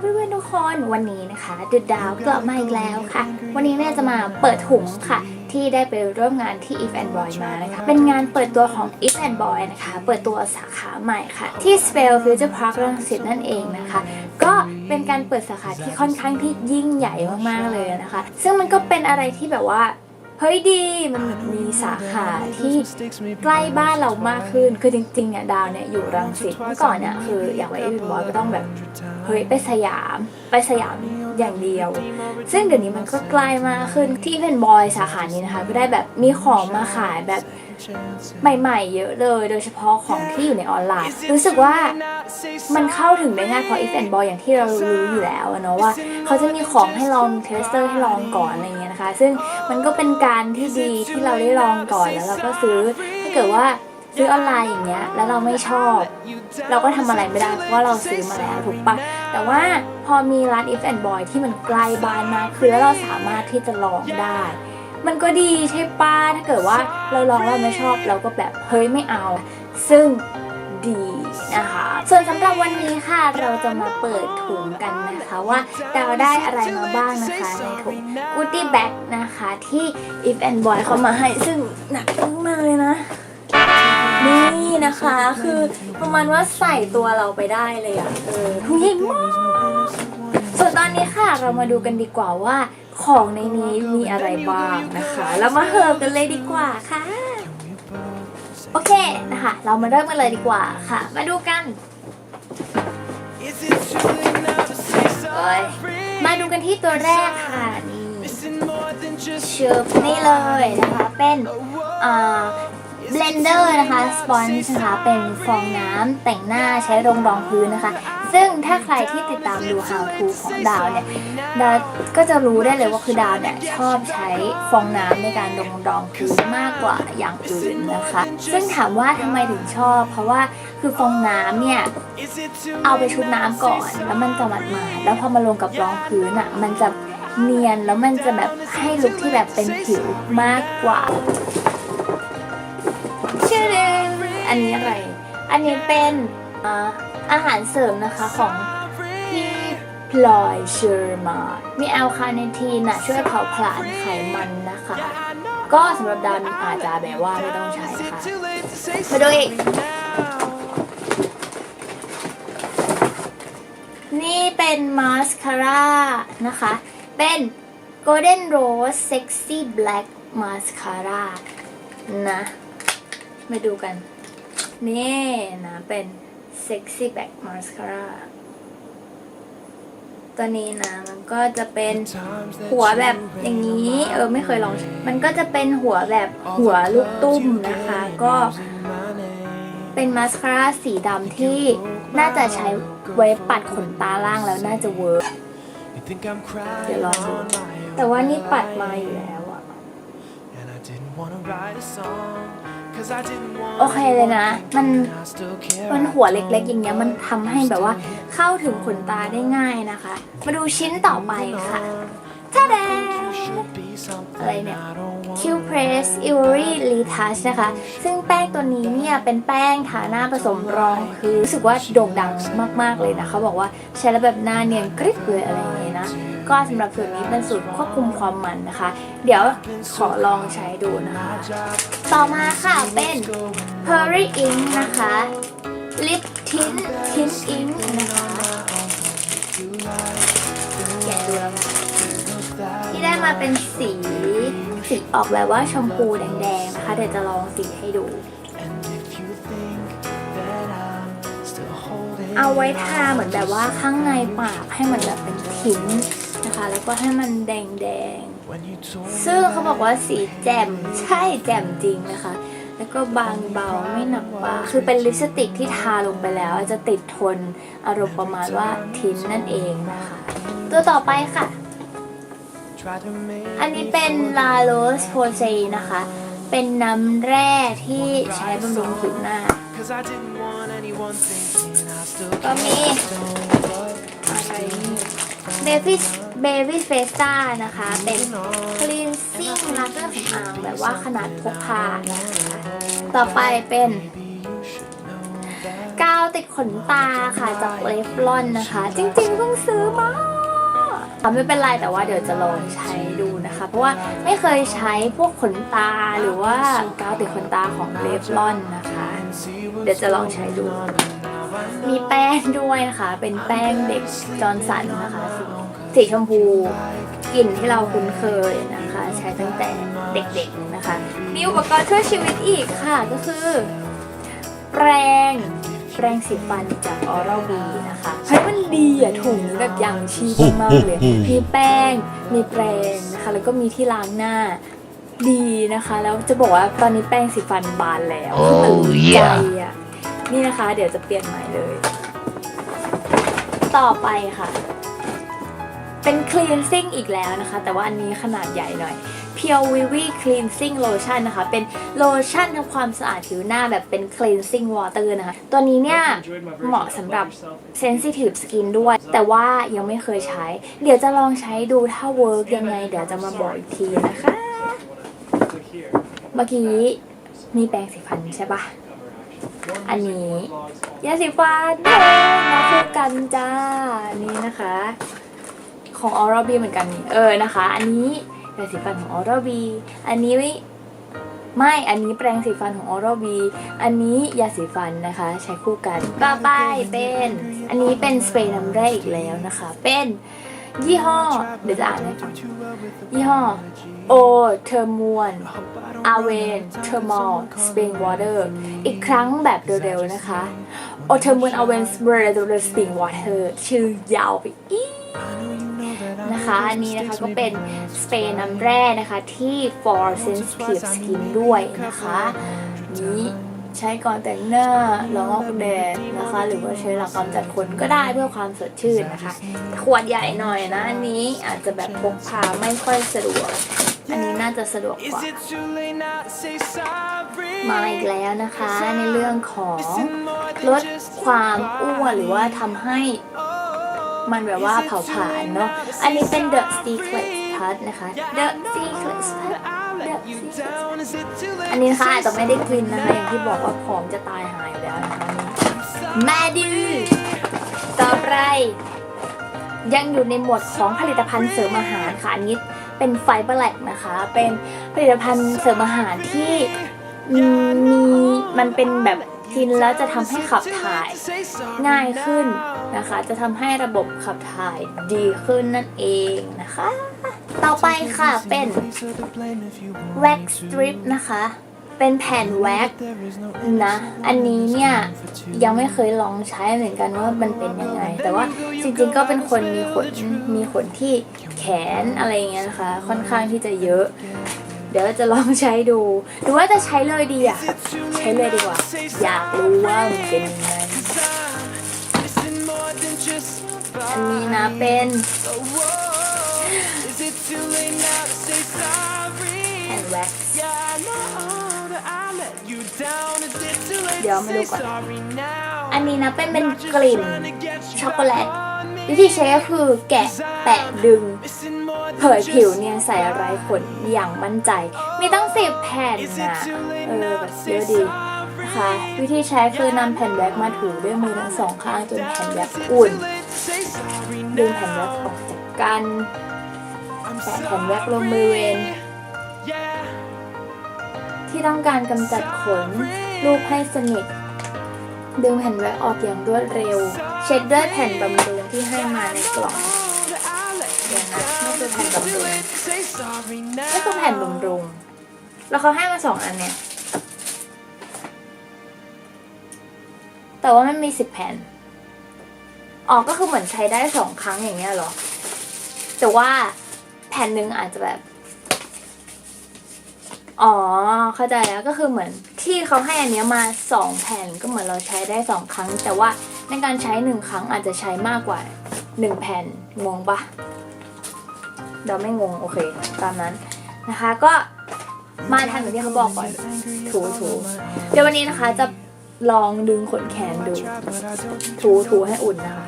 เพื่อนๆทุกคนวันนี้นะคะดุดดาวกลับมาอีกแล้วค่ะ วันนี้เนี่ยจะมาเปิดถุงค่ะ ที่ได้ไปร่วมงานที่ If and Boy มานะคะ เป็นงานเปิดตัวของ If and Boy นะคะ เปิดตัวสาขาใหม่ค่ะ ที่ Spell Future Park รังสิตนั่นเองนะคะ ก็เป็นการเปิดสาขาที่ค่อนข้างที่ยิ่งใหญ่มากๆเลยนะคะ ซึ่งมันก็เป็นอะไรที่แบบว่า เฮ้ยดีมันมีสาขาที่ใกล้บ้านเรามากขึ้น คือจริงๆเนี่ยดาวเนี่ยอยู่รังสิตเมื่อก่อนเนี่ยคืออยากไปเอ็นบอยก็ต้องแบบเฮ้ยไปสยามไปสยามอย่างเดียว ซึ่งเดี๋ยวนี้มันก็ใกล้มากขึ้นที่เป็นบอยสาขานี้นะคะ ก็ได้แบบมีของมาขายแบบ ใหม่ๆ เยอะเลย โดยเฉพาะของที่อยู่ในออนไลน์ รู้สึกว่ามันเข้าถึงได้ง่ายเพราะ if and boy อย่างที่เรารู้อยู่แล้วอะเนาะว่า เขาจะมีของให้ลองเทสเตอร์ให้ลองก่อนอะไรเงี้ยนะคะ ซึ่งมันก็เป็นการที่ดีที่เราได้ลองก่อนแล้วเราก็ซื้อถ้าเกิดว่าซื้อออนไลน์อย่างเงี้ยแล้วเราไม่ชอบ เราก็ทำอะไรไม่ได้เพราะว่าเราซื้อมาแล้วถูกปะแต่ว่าพอมีร้าน if and boy ที่มันใกล้บ้านมากคือแล้วเราสามารถที่จะลองได้ มันก็ดีใช่ป้าถ้าเกิดว่าเราลองแล้วไม่ชอบเราก็แบบเฮ้ยไม่เอา ซึ่งดีนะคะ ส่วนสำหรับวันนี้ค่ะเราจะมาเปิดถุงกันนะคะว่าดาวได้อะไรมาบ้างนะคะในถุง Goodie Bag นะคะที่ if and boy เขามาให้ซึ่งหนักมากๆเลยนะ นี่นะคะคือประมาณว่าใส่ตัวเราไปได้เลยอะเออถุงใหญ่มากส่วนตอนนี้ค่ะเรามาดูกันดีกว่าว่า ของในนี้มีอะไรบ้างนะคะ แล้วมาเฮิร์กันเลยดีกว่าค่ะ โอเคนะคะ เรามาเริ่มกันเลยดีกว่าค่ะ มาดูกันมาดูกันที่ตัวแรกค่ะนี่เชือบนี่เลยนะคะเป็นอ่าเบลนเดอร์นะคะ สปอนจ์นะคะ เป็นฟองน้ำแต่งหน้าใช้รองรองพื้นนะคะ ซึ่งถ้าใครที่ติดตามดู How to ของดาวเนี่ยดาวก็จะรู้ได้เลยว่าคือดาวเนี่ยชอบใช้ฟองน้ำในการรองรองพื้นมากกว่าอย่างอื่นนะคะ ซึ่งถามว่าทำไมถึงชอบ เพราะว่าคือฟองน้ำเนี่ยเอาไปชุบน้ำก่อนแล้วมันจะหมาดมาดๆแล้วพอมาลงกับรองพื้นอะมันจะเนียนแล้วมันจะแบบให้ลุคที่แบบเป็นผิวมากกว่าชื่อเดงอันนี้อะไร อันนี้เป็นอ่า อาหารเสริมนะคะของพี่พลอยเชอร์มา มีแอลคาเนทีนนะช่วยเผาผลาญไขมันนะคะ ก็สำหรับดาวนี้อาจจะแบบว่าไม่ต้องใช้นะคะมาดูอีก นี่เป็นมาสคาร่านะคะ เป็น Golden Rose Sexy Black Mascara นะ มาดูกัน นี่นะเป็น Sexy Black Mascara ตัวนี้นะ มันก็จะเป็นหัวแบบอย่างนี้ เออไม่เคยลอง มันก็จะเป็นหัวแบบหัวลูกตุ้มนะคะ ก็เป็นมาสคาร่าสีดำที่น่าจะใช้ไว้ปัดขนตาล่างแล้วน่าจะเวิร์กเดี๋ยวลองดูแต่ว่านี่ปัดมาอยู่แล้วอะ โอเคเลยนะ มันมันมันหัหัววเล็เล็กกๆอย่างเงี้ยมันทำให้แบบว่าเข้าถึงขนตาได้ง่ายนะคะ มาดูชิ้นต่อไปค่ะท่าแดงๆอะไรเนี่ย Q Press Ivory Retouch นะคะ ซึ่งแป้งตัวนี้เนี่ย เป็นแป้งทาหน้าผสมรองคือรู้สึกว่าโด่งดังมาก ๆ เลยนะเขาบอกว่าใช้แล้วแบบหน้าเนียนกริบเลยอะไรอย่างเงี้ยนะ ก็สำหรับสูตรนี้เป็นสูตรควบคุมความมันนะคะ เดี๋ยวขอลองใช้ดูนะคะ ต่อมาค่ะเป็น p e r r y Ink นะคะ Lip Tint Tint Ink นะคะแกะดูแล้วกันที่ได้มาเป็นสี สีออกแบบว่าชมพูแดงๆนะคะเดี๋ยวจะลองสีให้ดู เอาไว้ทาเหมือนแบบว่าข้างในปากให้มันแบบเป็นทิ้นนะคะ แล้วก็ให้มันแดงๆซึ่งเขาบอกว่าสีแจ่มใช่แจ่มจริงนะคะแล้วก็บางเบาไม่หนักปากคือเป็นลิปสติกที่ทาลงไปแล้ว จะติดทนอารมณ์ประมาณว่าทิ้นนั่นเองนะคะ ตัวต่อไปค่ะ อันนี้เป็นลาโรสโพเซนะคะ เป็นน้ำแร่ที่ใช้บำรุงผิวหน้า ก็มีอะไรนี่เบบี้เบบี้เฟสต้านะคะ เป็น cleansing ล้างเครื่องสำอางแบบว่าขนาดพกพานะคะต่อไปเป็นกาวติดขนตาค่ะจากเลฟลอนนะคะ จริงๆเพิ่งซื้อมาอะ ไม่เป็นไรแต่ว่าเดี๋ยวจะลองใช้ดูนะคะ เพราะว่าไม่เคยใช้พวกขนตาหรือว่ากาวติดขนตาของเลฟลอนนะคะ เดี๋ยวจะลองใช้ดู มีแป้งด้วยนะคะ เป็นแป้งเด็กจอร์นสันนะคะสีสีชมพูกลิ่นที่เราคุ้นเคยนะคะ ใช้ตั้งแต่เด็กๆนะคะ มีอุปกรณ์ช่วยชีวิตอีกค่ะก็คือ แปรง แปรงสีฟันจากออรัลบีนะคะเฮ้ยมันดีอะถุงนี้แบบอย่างชีพมากๆเลย มีแป้ง มีแปรงนะคะ แล้วก็มีที่ล้างหน้าดีนะคะ แล้วจะบอกว่าตอนนี้แป้งสีฟันบานแล้วคือมันใจอะนี่นะคะ เดี๋ยวจะเปลี่ยนใหม่เลย ต่อไปค่ะ เป็น cleansing อีกแล้วนะคะ แต่ว่าอันนี้ขนาดใหญ่หน่อย Pure Vivi Cleansing Lotion นะคะ เป็นโลชั่นทำความสะอาดผิวหน้าแบบเป็น cleansing water นะคะ ตัวนี้เนี่ย เหมาะสำหรับ sensitive skin ด้วย แต่ว่ายังไม่เคยใช้ เดี๋ยวจะลองใช้ดูถ้าเวิร์กยังไง เดี๋ยวจะมาบอกอีกทีนะคะ เมื่อกี้มีแปรงสีฟันใช่ปะอันนี้ยาสีฟันเย้มาคู่กันจ้า นี่นะคะ ของ Oral B เหมือนกัน เออนะคะ อันนี้ ยาสีฟันของ Oral B อันนี้ไม่ไม่ อันนี้แปรงสีฟันของ Oral B อันนี้ยาสีฟันนะคะ ใช้คู่กันต่อไปเป็น อันนี้เป็นสเปรย์น้ำแร่อีกแล้วนะคะ เป็นยี่ห้อ เดี๋ยวจะอ่านให้ฟังยี่ห้อโอเทอร์มวนอาเวนเทอร์มอลสปริงวอเตอร์อีกครั้งแบบเร็วๆนะคะโอเทอร์มวนอาเวนสปริงสปริงวอเตอร์ชื่อยาวไปอีก นะคะ อันนี้นะคะก็เป็นสเปรย์น้ำแร่นะคะที่ for sensitive skin ด้วยนะคะนี้ใช้ก่อนแต่งหน้าล้างออกแดดนะคะ หรือว่าใช้หลังกำจัดขนก็ได้เพื่อความสดชื่นนะคะ ขวดใหญ่หน่อยนะอันนี้อาจจะแบบพกพาไม่ค่อยสะดวก อันนี้น่าจะสะดวกก Is ว่า it too late now to say sorry? มาอีกแล้วนะคะในเรื่องของ Is it more than ลด just ความอ้วนหรือว่าทำให้ มันแบบว่าเผาผลาญเนาะ อันนี้เป็น The Secret Plus นะคะ The Secret Plus The Secret อันนี้นะคะอาจจะไม่ได้กลิ่นนะคะอย่างที่บอกว่าผอมจะตายหายอยู่แล้วนะคะนี่มาดูต่อไป ยังอยู่ในหมวดของผลิตภัณฑ์เสริมอาหารค่ะ อันนี้เป็นไฟเบอร์แลกนะคะ เป็นผลิตภัณฑ์เสริมอาหารที่อืมมีมันเป็นแบบ กินแล้วจะทำให้ขับถ่ายง่ายขึ้นนะคะ จะทำให้ระบบขับถ่ายดีขึ้นนั่นเองนะคะ ต่อไปค่ะเป็น wax strip นะคะเป็นแผ่นแว็กนะ อันนี้เนี่ยยังไม่เคยลองใช้เหมือนกันว่ามันเป็นยังไง แต่ว่าจริงๆก็เป็นคนมีขนมีขนที่แขนอะไรอย่างเงี้ยนะคะ ค่อนข้างที่จะเยอะ เดี๋ยวจะลองใช้ดู หรือว่าจะใช้เลยดีอะ ใช้เลยดีกว่า อยากรู้ว่ามันเป็นยังไงอันนี้นะเป็นแอนแว็กเดี๋ยวมาดูก่อน อันนี้นะเป็นเป็นกลิ่นช็อกโกแลต วิธีใช้ก็คือแกะแปะดึง เผยผิวเนียนใสไร้ขนอย่างมั่นใจ มีตั้งสิบแผ่นนะเออแบบเยอะดีนะคะวิธีใช้คือนำแผ่นแว็กมาถูด้วยมือทั้งสองข้างจนแผ่นแว็กอุ่น ดึงแผ่นแว็กออกจากกันแปะแผ่นแว็กลงบริเวณที่ต้องการกำจัดขนรูปให้สนิท ดึงแผ่นแว็กออกอย่างรวดเร็ว เช็ดด้วยแผ่นบำรุงที่ให้มาในกล่องเดี๋ยวนะนี่คือแผ่นบำรุง Say sorry now. นี่คือแผ่นบำรุง แล้วเขาให้มาสองอันเนี่ย แต่ว่ามันมีสิบแผ่นอ๋อก็คือเหมือนใช้ได้สองครั้งอย่างเงี้ยเหรอ แต่ว่าแผ่นหนึ่งอาจจะแบบ อ๋อ เข้าใจแล้วก็คือเหมือนที่เขาให้อันเนี้ยมาสองแผ่นก็เหมือนเราใช้ได้สองครั้ง แต่ว่า ในการใช้หนึ่งครั้งอาจจะใช้มากกว่าหนึ่งแผ่นงงปะเราไม่งงโอเคตามนั้นนะคะก็มาทำอย่างที่เขาบอกก่อนถูถูเดี๋ยววันนี้นะคะจะลองดึงขนแขนดู ถูถูให้อุ่นนะคะ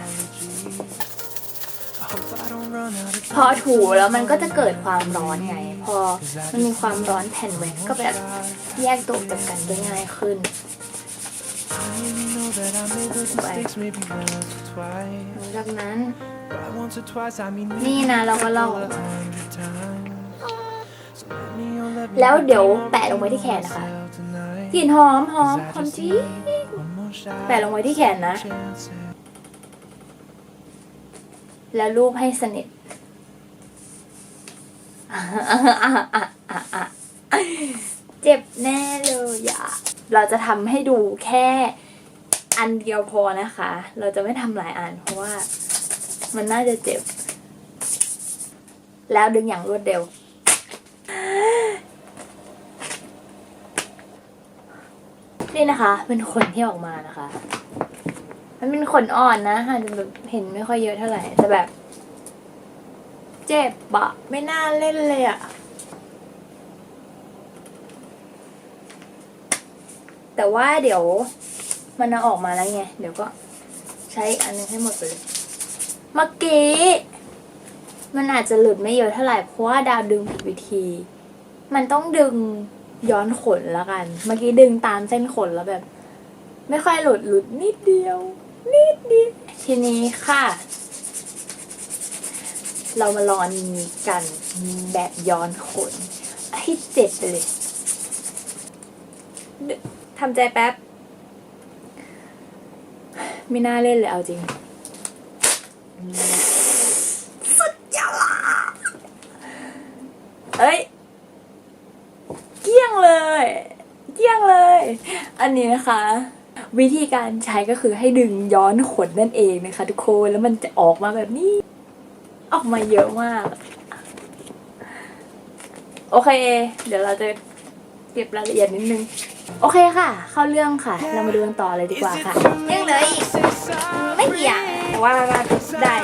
พอถูแล้วมันก็จะเกิดความร้อนไง พอมันมีความร้อนแผ่นแว็กก็แบบแยกตัวจากกันได้ง่ายขึ้น หลังจากนั้น By once or twice, I mean maybe นี่นะเราก็ลอกอ a อกมา hundred times. So let me, oh, let me แล้ว let เดี๋ยว me know แปะลงไว้ที่แขนนะคะ myself tonight. กลิ่นหอมหอม 'Cause I หอม just จี need one more shot, แปะลงไว้ที่แขนนะ chance at แล้วรูปให้สนิทเจ็บแน่เลยอะ เราจะทำให้ดูแค่อันเดียวพอนะคะ เราจะไม่ทำหลายอันเพราะว่ามันน่าจะเจ็บ แล้วดึงอย่างรวดเร็ว นี่นะคะ เป็นขนที่ออกมานะคะ มันเป็นขนอ่อนนะอาจจะแบบเห็นไม่ค่อยเยอะเท่าไหร่แต่แบบ เจ็บปะไม่น่าเล่นเลยอะ แต่ว่าเดี๋ยวมันเอาออกมาแล้วไง เดี๋ยวก็ใช้อันนึงให้หมดไปเลยเมื่อกี้มันอาจจะหลุดไม่เยอะเท่าไหร่เพราะว่าดาวดึงผิดวิธี มันต้องดึงย้อนขนแล้วกัน เมื่อกี้ดึงตามเส้นขนแล้วแบบ ไม่ค่อยหลุดหลุดนิดเดียว นิดเดียวทีนี้ค่ะ เรามาลองอันนี้กันแบบย้อนขนให้เจ็บไปเลย ทำใจแป๊บ ไม่น่าเล่นเลยเอาจริง สุดยอดเอ้ย เกลี้ยงเลย เกลี้ยงเลย อันนี้นะคะ วิธีการใช้ก็คือให้ดึงย้อนขนนั่นเองนะคะ ทุกคน แล้วมันจะออกมาแบบนี้ ออกมาเยอะมาก โอเค เดี๋ยวเราจะเก็บรายละเอียดนิดนึง โอเคค่ะ เข้าเรื่องค่ะ เรามาดูกันต่อเลยดีกว่าค่ะ ยังเหลืออีกไม่กี่อย่างแต่ว่าได้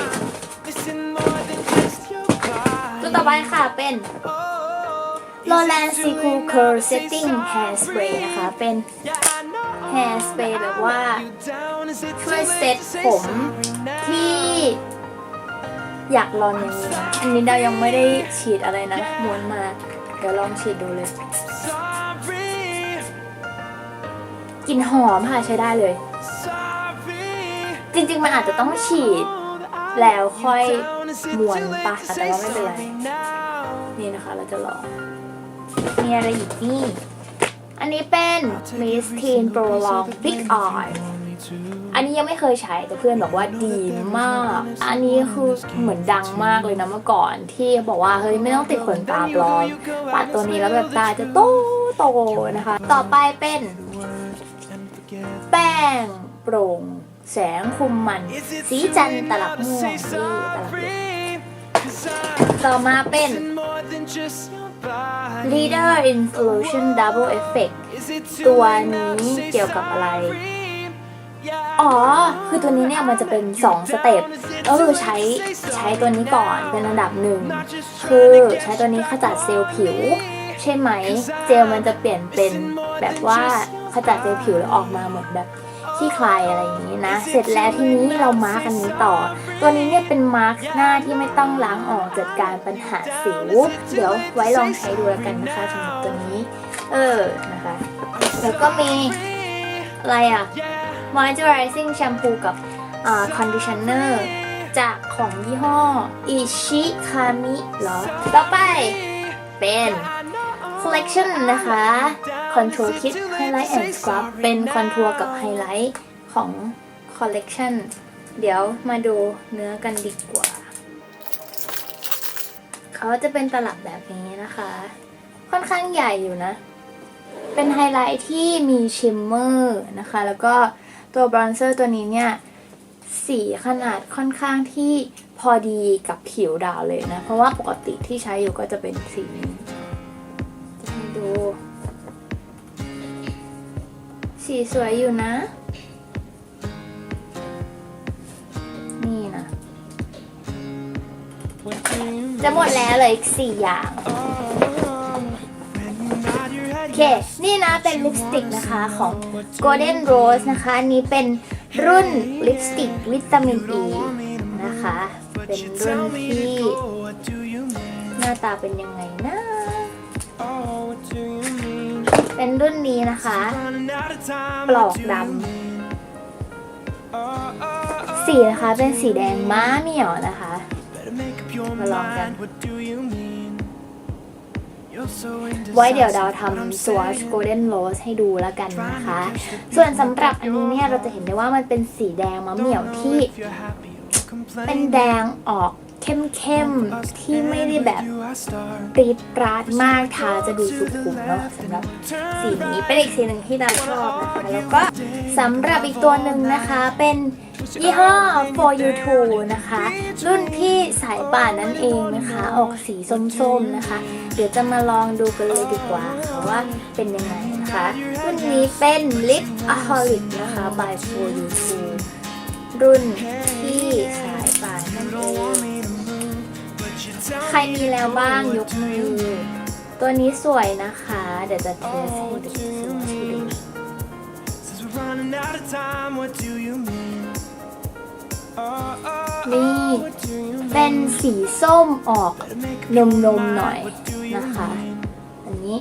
Missing more than just your ตัว body. ต่อไปค่ะเป็น Oh, Roland s e c o o Curl Setting Hair Spray นะคะ เป็น Yeah, I know. hair spray แบบว่า You down, is it ช่วย too เซ็ต late to say ผม sorry now? ที่อยากลองอย่างนี้นะ อันนี้ดาวยังไม่ได้ฉีดอะไรนะ ม้วนมา เดี๋ยวลองฉีดดูเลย Sorry, กลิ่นหอมค่ะใช้ได้เลย จริงๆ มันอาจจะต้องฉีด แล้วค่อยม้วนปะแต่ว่าไม่เป็นไร นี่นะคะเราจะลองมีอะไรอีกนี่ อันนี้เป็น Miss Teen Pro Long Big Eye อันนี้ยังไม่เคยใช้แต่เพื่อนบอกว่าดีมาก อันนี้คือเหมือนดังมากเลยนะเมื่อก่อนที่บอกว่าเฮ้ยไม่ต้องติดขนตาปลอมปัดตัวนี้แล้วแบบตาจะโตโตนะคะ ต่อไปเป็น แป้งโปร่ง แสงคุมมัน สีจันทร์ตลับม่วงนี่ตลับเหลืองต่อมาเป็น Leader Influsion Double Effect ตัวนี้เกี่ยวกับอะไร อ๋อ คือตัวนี้เนี่ยมันจะเป็น 2 สเต็ปก็คือใช้ใช้ตัวนี้ก่อนเป็นอันดับหนึ่ง คือใช้ตัวนี้ขจัดเซลล์ผิว ใช่ไหม เจลมันจะเปลี่ยนเป็นแบบว่าข จัดเซลล์ผิวแล้วออกมาเหมือนแบบที่คลายอะไรอย่างนี้นะ เสร็จแล้วทีนี้เรามาร์กอันนี้ต่อ ตัวนี้เนี่ยเป็นมาร์กหน้าที่ไม่ต้องล้างออกจัดการปัญหาสิว เดี๋ยวไว้ลองใช้ดูแล้วกันนะคะสำหรับตัวนี้ เออนะคะ แล้วก็มีอะไรอะ moisturizing shampoo กับอ่า conditioner จากของยี่ห้อ Ichi Kami เหรอ ต่อไปเป็น collection นะคะ contour kit highlight and scrub เป็นคอนทัวร์กับไฮไลท์ของ collection เดี๋ยวมาดูเนื้อกันดีกว่า เขาจะเป็นตลับแบบนี้นะคะ ค่อนข้างใหญ่อยู่นะ เป็นไฮไลท์ที่มีชิมเมอร์นะคะ แล้วก็ตัวบรอนเซอร์ตัวนี้เนี่ย สีขนาดค่อนข้างที่พอดีกับผิวดาวเลยนะ เพราะว่าปกติที่ใช้อยู่ก็จะเป็นสีนี้ สีสวยอยู่นะ นี่นะ จะหมดแล้วเหลยอีกสี่อย่าง โอเค นี่นะเป็นลิปสติกนะคะของ Golden Rose นะคะ อันนี้เป็นรุ่นลิปสติกวิตามินอ e ีนะคะ เป็นรุ่นที่ หน้าตาเป็นยังไงนะ เป็นรุ่นนี้นะคะ ปลอกดำสีนะคะเป็นสีแดงม้าเหนียวนะคะ มาลองกันไว้เดี๋ยวเราทำ swatch golden rose ให้ดูแล้วกันนะคะ ส่วนสำหรับอันนี้เนี่ยเราจะเห็นได้ว่ามันเป็นสีแดงมะเหมี่ยวที่ เป็นแดงออก เข้มๆ ที่ไม่ได้แบบ You I start. ปรีดปราดมากทาจะดูสุขุมเนาะสำหรับสีนี้เป็นอีกสีหนึ่งที่เราชอบนะคะ แล้วก็สำหรับอีกตัวหนึ่งนะคะเป็นยี่ห้อ For You Two นะคะ รุ่นพี่สายป่านนั่นเองนะคะ ออกสีส้มๆนะคะ เดี๋ยวจะมาลองดูกันเลยดีกว่าค่ะว่าเป็นยังไงนะคะรุ่นนี้เป็น Lip Aholic นะคะ by For You Two รุ่นที่สายป่านนั่นเอง ใครมีแล้วบ้างยกมือ ตัวนี้สวยนะคะ เดี๋ยวจะเทสให้ดูสวยให้ดู Since we're running out of time, what do you mean? Oh, oh, oh, นี่เป็นสีส้มออกนมนมหน่อยนะคะ อันนี้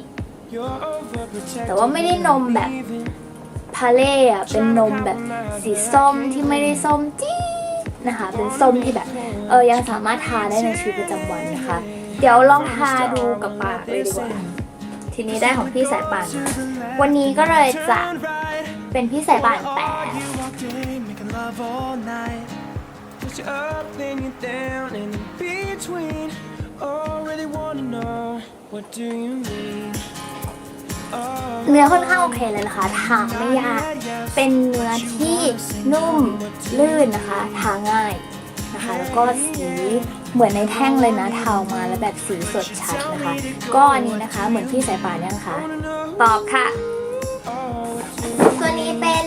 แต่ว่าไม่ได้นมแบบพาเล่อะเป็นนมแบบสีส้มที่ไม่ได้ส้มจี๊ดนะคะ เป็นส้มที่แบบ เออยังสามารถทาได้ในชีวิตประจำวันนะคะ เดี๋ยวลองทาดูกับปากเลยดีกว่าทีนี้ได้ของพี่สายป่านวันนี้ก็เลยจะเป็นพี่สายป่านแต่เนื้อค่อนข้างโอเคเลยนะคะ ทาไม่ยาก เป็นเนื้อที่นุ่มลื่นนะคะ ทาง่าย นะคะ แล้วก็สีเหมือนในแท่งเลยนะเทามาแล้วแบบสีสดชัดนะคะ ก็อันนี้นะคะเหมือนพี่สายป่านยังคะ wanna know ตอบค่ะ oh, what do you ตัวนี้เป็น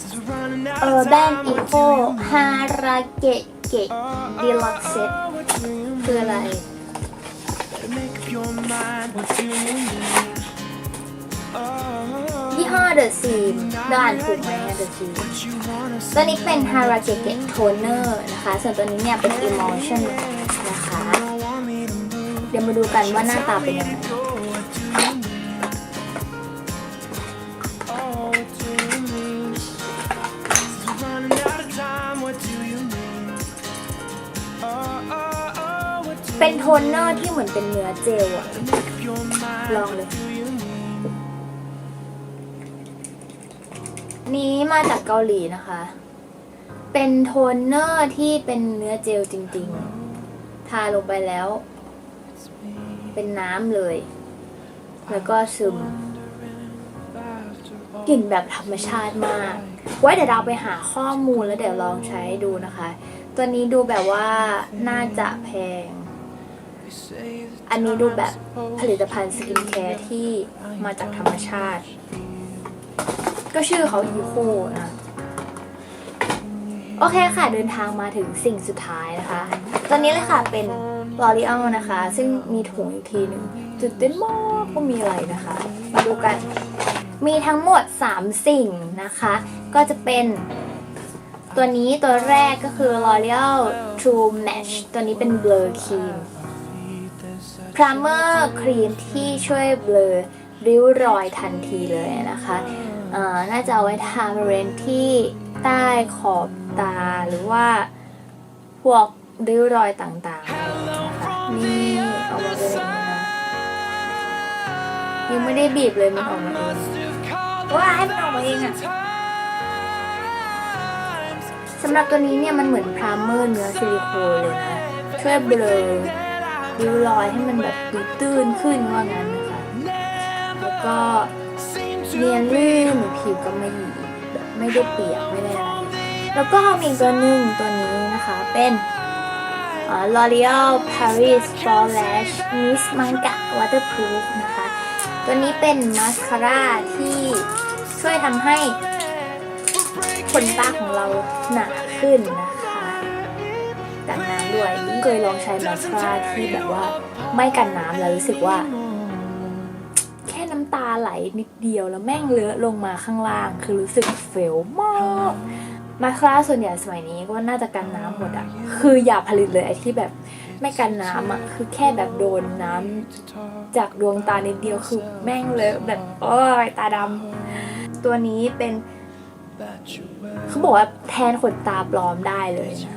Since we're running out เออ of แบน time, อี what โค do you ฮาราเกะเกะดีลักเซ็ต Oh, what do you คืออะไร ยี่ห้อ The Seam เราอ่านถูกไหม The Seam ตัวนี้เป็น h a r a g e g e Toner นะคะ ส่วนตัวนี้เนี่ยเป็น Emulsion นะคะ เดี๋ยวมาดูกันว่าหน้าตาเป็นยังไงเป็นโทนเนอร์ที่เหมือนเป็นเนื้อเจลอะลองเลย นี้มาจากเกาหลีนะคะ เป็นโทนเนอร์ที่เป็นเนื้อเจลจริงๆ ทาลงไปแล้ว เป็นน้ำเลย แล้วก็ซึมกลิ่นแบบธรรมชาติมาก ไว้เดี๋ยวเราไปหาข้อมูลแล้วเดี๋ยวลองใช้ดูนะคะ ตัวนี้ดูแบบว่าน่าจะแพง อันนี้ดูแบบผลิตภัณฑ์สกินแคร์ที่มาจากธรรมชาติ ก็ชื่อเขาอีโคนะ โอเคค่ะเดินทางมาถึงสิ่งสุดท้ายนะคะ ตอนนี้เลยค่ะเป็น L'Oreal นะคะ ซึ่งมีถุงอีกทีหนึ่งจุดเต้นมากว่ามีอะไรนะคะ มาดูกัน มีทั้งหมด 3 สิ่งนะคะ ก็จะเป็นตัวนี้ตัวแรกก็คือ L'Oreal True Match ตัวนี้เป็น Blur Cream พรามเมอร์ครีมที่ช่วยเบลอริ้วรอยทันทีเลยนะคะ น่าจะเอาไว้ทาบริเวณที่ใต้ขอบตาหรือว่าพวกริ้วรอยต่างๆนะคะนี่เอามาเป็นอย่างนี้นะยังไม่ได้บีบเลยมันออกมาเองว้าให้มันออกมาเองอะสำหรับตัวนี้เนี่ยมันเหมือนพรามเมอร์เนื้อซิลิโคนเลยนะช่วยเบลอริ้วรอยให้มันแบบดูตื้นขึ้นว่างั้นนะคะแล้วก็ เนียนลื่นผิวก็ไม่แบบไม่ได้เปียกไม่ได้อะไร แล้วก็มีตัวหนึ่งตัวนี้นะคะเป็นเอ่อ L'Oreal Paris for Lash Miss Manga Waterproof นะคะ ตัวนี้เป็นมาสคาร่าที่ช่วยทำให้ขนตาของเราหนาขึ้นนะคะกันน้ำด้วยนี่เคยลองใช้มาสคาร่าที่แบบว่าไม่กันน้ำแล้วรู้สึกว่า ไหลนิดเดียวแล้วแม่งเลอะลงมาข้างล่าง คือรู้สึกเฟลมากมาสคาร่าส่วนใหญ่สมัยนี้ก็น่าจะกันน้ำหมดอะคืออย่าผลิตเลยไอ้ที่แบบไม่กันน้ำอะคือแค่แบบโดนน้ำจากดวงตานิดเดียวคือแม่งเลยแบบโอ้ยตาดำตัวนี้เป็นเขาบอกว่าแทนขนตาปลอมได้เลยนะ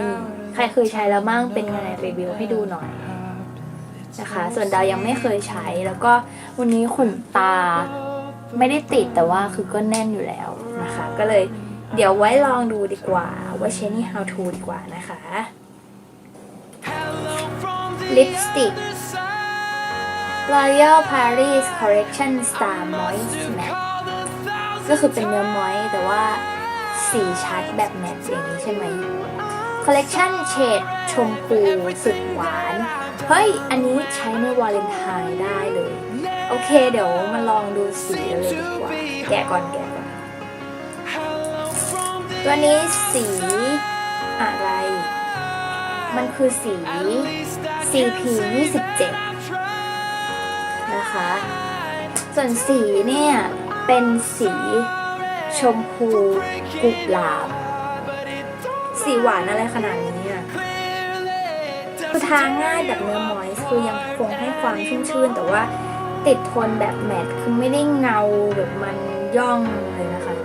นี่ใครเคยใช้แล้วมั่งเป็นไงรีวิวให้ดูหน่อย นะคะ ส่วนดาวยังไม่เคยใช้ แล้วก็วันนี้ขนตาไม่ได้ติดแต่ว่าคือก็แน่นอยู่แล้วนะคะ ก็เลยเดี๋ยวไว้ลองดูดีกว่า ว่าใช้นี่ how to ดีกว่านะคะ Lipstick L'Oreal Paris Correction Star Moist Matte ก็คือเป็นเนื้อมอยส์แต่ว่าสีชัดแบบแมตต์อย่างนี้ใช่ไหม คอลเลกชันเฉดชมพูสุดหวาน เฮ้ย อันนี้ใช้ในวาเลนไทน์ได้เลย โอเค เดี๋ยวมาลองดูสีกันเลยดีกว่า แกะก่อนแกะก่อน ตัวนี้สีอะไร มันคือสี CP 27นะคะ ส่วนสีเนี่ย เป็นสีชมพูกุหลาบ สีหวานอะไรขนาดนี้ คือทาง่ายแบบเนื้อมอยส์คือยังคงให้ความชุ่มชื่น แต่ว่าติดทนแบบแมตต์คือไม่ได้เงาแบบมันย่องเลยนะคะ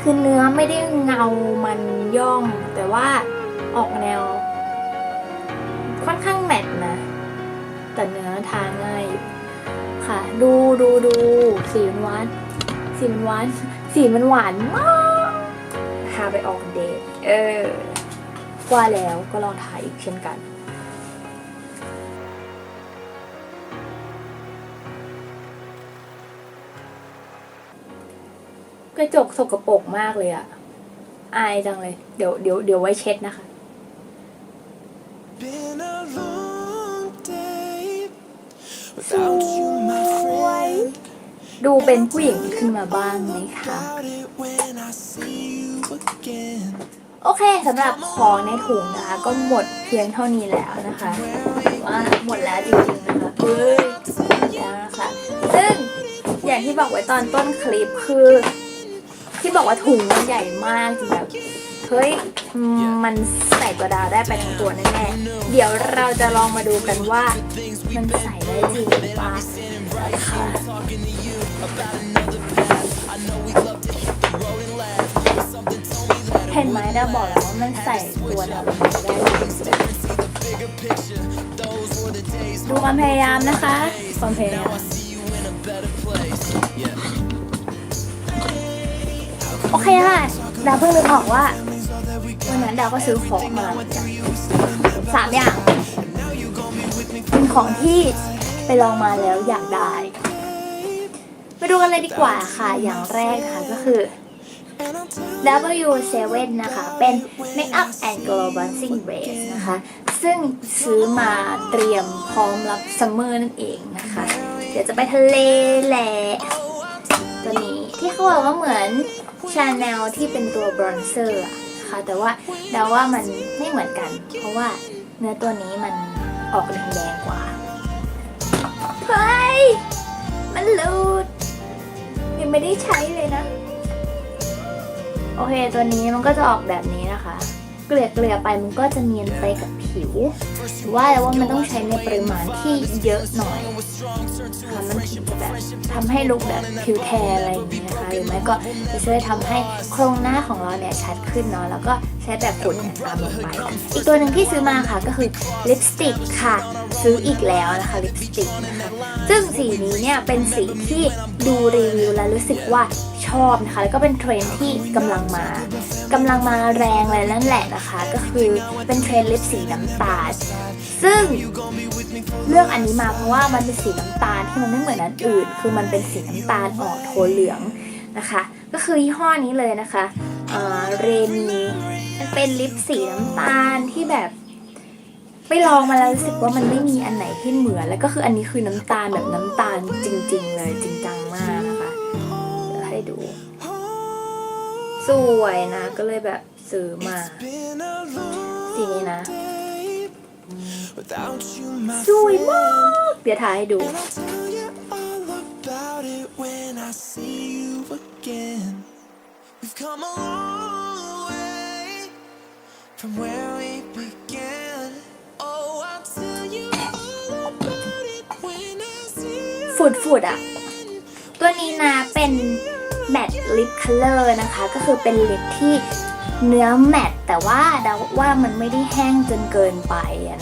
คือเนื้อไม่ได้เงามันย่อง แต่ว่าออกแนว ค่อนข้างแมตต์นะ แต่เนื้อทาง่ายค่ะ ดูดูดูสีมันหวานสีมันหวานสีมันหวานมากพาไปออกเดทเออ ว่าแล้วก็ลองถ่ายอีกเช่นกัน กระจกสกปรกมากเลยอะอายจังเลย เดี๋ยวเดี๋ยวเดี๋ยวไว้เช็ดนะคะ Been a long day without you, my friend. ดูเป็นผู้หญิงขึ้นมาบ้างไหมคะ โอเคสำหรับของในถุงนะคะ ก็หมดเพียงเท่านี้แล้วนะคะว่าหมดแล้วจริงๆนะคะเฮ้ยหมดแล้วนะคะซึ่งอย่างที่บอกไว้ตอนต้นคลิปคือ ที่บอกว่าถุงมันใหญ่มากจริงแบบเฮ้ยมันใส่ตัวดาวได้ไปทั้งตัวแน่ๆเดี๋ยวเราจะลองมาดูกันว่า มันใส่ได้จริงหรือเปล่านะคะ ห็นไหมดาวบอกแล้วว่ามันใส่ตัวดาวได้จริงดูความพยายามนะคะความพยายามโอเคค่ะดาวเพิ่งนึกออกว่าวันนั้นดาวก็ซื้อของมาสามอย่าง เป็นของที่ไปลองมาแล้วอยากได้ มาดูกันเลยดีกว่าค่ะ อย่างแรกนะคะก็คือ W7 นะคะ เป็น Makeup and Glow Bronzing Base นะคะ ซึ่งซื้อมาเตรียมพร้อมรับซัมเมอร์นั่นเองนะคะ เดี๋ยวจะไปทะเลแหละตัวนี้ที่เขาบอกว่าเหมือนชาแนลที่เป็นตัวบรอนเซอร์อะค่ะ แต่ว่าเดาว่ามันไม่เหมือนกัน เพราะว่าเนื้อตัวนี้มันออกแดงๆกว่า เฮ้ย มันหลุดยังไม่ได้ใช้เลยนะ โอเคตัวนี้มันก็จะออกแบบนี้นะคะ เกลี่ยเกลี่ยไปมันก็จะเนียนไปกับผิวถือว่าแล้วว่ามันต้องใช้ในปริมาณที่เยอะหน่อยค่ะมันถึงจะแบบทำให้ลุคแบบผิวแทนอะไรอย่างนี้นะคะหรือไม่ก็จะช่วยทำให้โครงหน้าของเราเนี่ยชัดขึ้นเนาะแล้วก็ใช้แบบฝุ่นเนี่ยตามลงไปอีกตัวหนึ่งที่ซื้อมาค่ะก็คือลิปสติกค่ะ ซื้ออีกแล้วนะคะลิปสติกนะคะ ซึ่งสีนี้เนี่ยเป็นสีที่ดูรีวิวแล้วรู้สึกว่าชอบนะคะ แล้วก็เป็นเทรนที่กำลังมากำลังมาแรงเลยนั่นแหละนะคะ ก็คือเป็นเทรนลิปสีน้ำตาล ซึ่งเลือกอันนี้มาเพราะว่ามันเป็นสีน้ำตาลที่มันไม่เหมือนอันอื่น คือมันเป็นสีน้ำตาลออกโทนเหลืองนะคะ ก็คือยี่ห้อนี้เลยนะคะเรนีมันเป็นลิปสีน้ำตาลที่แบบ ไปลองมาแล้วรู้สึกว่ามันไม่มีอันไหนที่เหมือน แล้วก็คืออันนี้คือน้ำตาลแบบน้ำตาลจริง ๆ เลยจริงจังมากนะคะเดี๋ยวให้ดู สวยนะก็เลยแบบซื้อมาสีนี้นะสวยมากเดี๋ยวถ่ายให้ดู And I'll tell ฝุดฝุดๆอะตัวนี้นะเป็นแมตต์ลิปคัลเลอร์นะคะ ก็คือเป็นลิปที่เนื้อแมตต์แต่ว่าเดาว่ามันไม่ได้แห้งจนเกินไป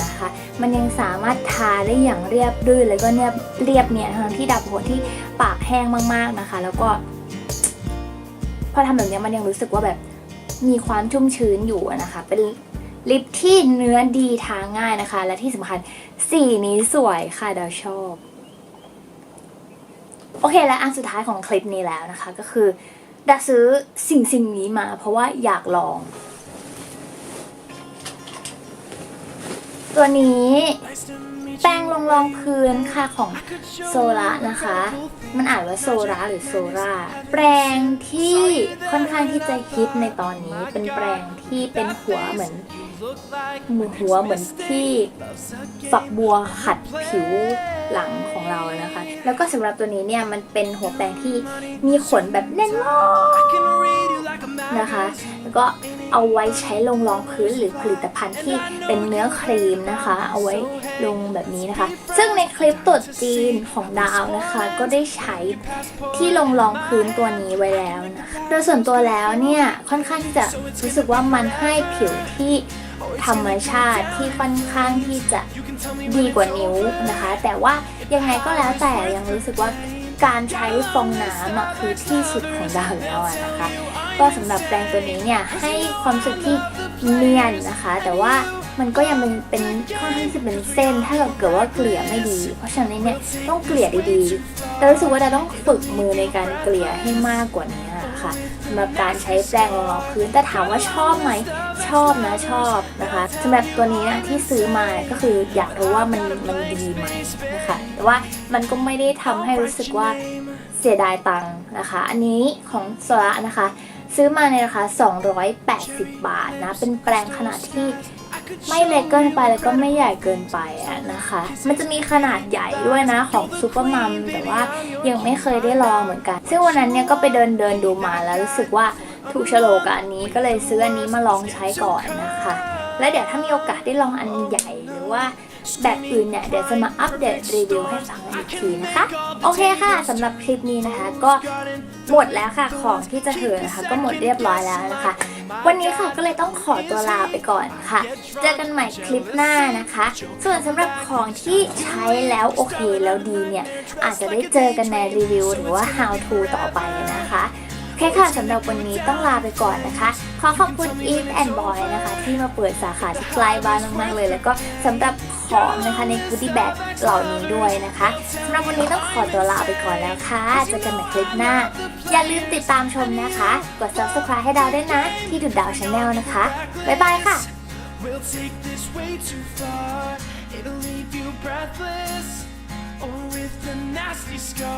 นะคะ มันยังสามารถทาได้อย่างเรียบรื่นแล้วก็เนี่ยเรียบเนียนทั้งที่ดาวเป็นคนที่ปากแห้งมากๆนะคะ แล้วก็พอทำแบบนี้มันยังรู้สึกว่าแบบมีความชุ่มชื้นอยู่นะคะ เป็นลิปที่เนื้อดีทาง่ายนะคะ และที่สำคัญสีนี้สวยค่ะดาวชอบ โอเคและอันสุดท้ายของคลิปนี้แล้วนะคะ ก็คือดาซื้อสิ่งสิ่งนี้มาเพราะว่าอยากลอง ตัวนี้แป้งลงรองพื้นค่ะของโซระนะคะ มันอ่านว่าโซระหรือโซราแปรงที่ค่อนข้างที่จะฮิตในตอนนี้ เป็นแปรงที่เป็นหัวเหมือนหมือหัวเหมือนที่ฝักบัวขัดผิว หลังของเรานะคะ แล้วก็สำหรับตัวนี้เนี่ยมันเป็นหัวแปรงที่มีขนแบบแน่นมากนะคะ แล้วก็เอาไว้ใช้ลงรองพื้นหรือผลิตภัณฑ์ที่เป็นเนื้อครีมนะคะ เอาไว้ลงแบบนี้นะคะ ซึ่งในคลิปตรวจจีนของดาวนะคะ ก็ได้ใช้ที่ลงรองพื้นตัวนี้ไว้แล้วนะคะโดยส่วนตัวแล้วเนี่ยค่อนข้างที่จะรู้สึกว่ามันให้ผิวที่ ธรรมชาติที่ค่อนข้างที่จะดีกว่านิ้วนะคะ แต่ว่ายังไงก็แล้วแต่ยังรู้สึกว่าการใช้ฟองน้ำอะคือที่สุดของดาวแล้วอะนะคะ ก็สำหรับแปรงตัวนี้เนี่ยให้ความรู้สึกที่เนียนนะคะ แต่ว่ามันก็ยังเป็นเป็นค่อนข้างที่จะเป็นเส้นถ้าเราเกิดว่าเกลี่ยไม่ดี เพราะฉะนั้นเนี่ยต้องเกลี่ยดีๆแต่รู้สึกว่าเราต้องฝึกมือในการเกลี่ยให้มากกว่านี้ค่ะสำหรับการใช้แปรงรองพื้นแต่ถามว่าชอบไหม ชอบนะชอบนะคะสำหรับตัวนี้นะที่ซื้อมาก็คืออยากรู้ว่ามันมันดีไหมนะคะแต่ว่ามันก็ไม่ได้ทำให้รู้สึกว่าเสียดายตังค์นะคะ อันนี้ของโซระนะคะ ซื้อมาในราคา 280 บาทนะ เป็นแปรงขนาดที่ไม่เล็กเกินไปแล้วก็ไม่ใหญ่เกินไปอะนะคะ มันจะมีขนาดใหญ่ด้วยนะของซูเปอร์มัมแต่ว่ายังไม่เคยได้ลองเหมือนกัน ซึ่งวันนั้นเนี่ยก็ไปเดินเดินดูมาแล้วรู้สึกว่า ถูกโฉลกกับอันนี้ก็เลยซื้ออันนี้มาลองใช้ก่อนนะคะ แล้วเดี๋ยวถ้ามีโอกาสได้ลองอันใหญ่หรือว่าแบบอื่นเนี่ยเดี๋ยวจะมาอัปเดตรีวิวให้ฟังกันอีกทีนะคะ โอเคค่ะสำหรับคลิปนี้นะคะ ก็หมดแล้วค่ะของที่จะเถือนะคะ ก็หมดเรียบร้อยแล้วนะคะ วันนี้ค่ะก็เลยต้องขอตัวลาไปก่อนค่ะ เจอกันใหม่คลิปหน้านะคะ ส่วนสำหรับของที่ใช้แล้วโอเคแล้วดีเนี่ย อาจจะได้เจอกันในรีวิวหรือว่า how to ต่อไปนะคะ โอเคค่ะสำหรับวันนี้ต้องลาไปก่อนนะคะ ขอขอบคุณ Eat and Boy นะคะ ที่มาเปิดสาขาที่ใกล้บ้านมากๆเลย แล้วก็สำหรับของนะคะใน goodie bag เหล่านี้ด้วยนะคะสำหรับวันนี้ต้องขอตัวลาไปก่อนแล้วค่ะเจอกันใหม่คลิปหน้า อย่าลืมติดตามชมนะคะ กด subscribe ให้ดาวด้วยนะ ที่ดุดดาวชาแนลนะคะ บ๊ายบายค่ะ We'll take this way too far. It'll leave you breathless, or with a nasty scar.